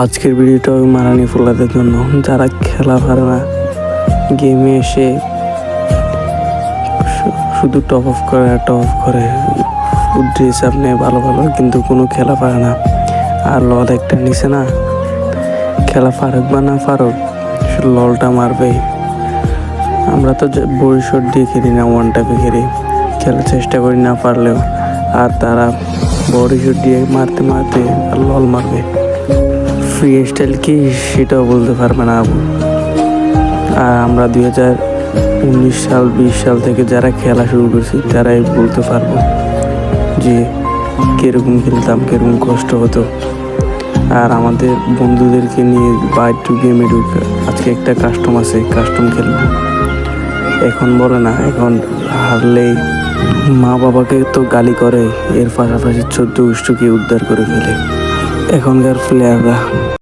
আজকের ভিডিওটা মারানি ফুলাদের জন্য। যারা খেলা পারে না গেমে এসে শুধু টপ অফ করে আর টপ অফ করে। ড্রেস আপ নেয় ভালো ভালো, কিন্তু কোনো খেলা পারে না। আর লল একটা নিছে না। খেলা পারুক বা না পারুক ললটা মারবেই। আমরা তো শট দিয়ে খেলি না ওয়ান টাইপে খেলি। খেলার চেষ্টা করি না পারলেও। আর তারা বডি শট দিয়ে মারতে মারতে লল মারবে। ফ্রি স্টাইল কি সেটাও বলতে পারবে না আবু আর আমরা দুই হাজার উনিশ সাল, বিশ সাল থেকে যারা খেলা শুরু করছি, তারাই বলতে পারব যে কীরকম খেলতাম, কীরকম কষ্ট হতো। আর আমাদের বন্ধুদেরকে নিয়ে বাইর টু গেমে ঢুকে আজকে একটা কাস্টম আছে কাস্টম খেলব। এখন বলে না, এখন হারলেই মা বাবাকে তো গালি করে, এর পাশাপাশি চোদ্দ গোষ্ঠীকে উদ্ধার করে ফেলে। এখনকার প্লেয়াররা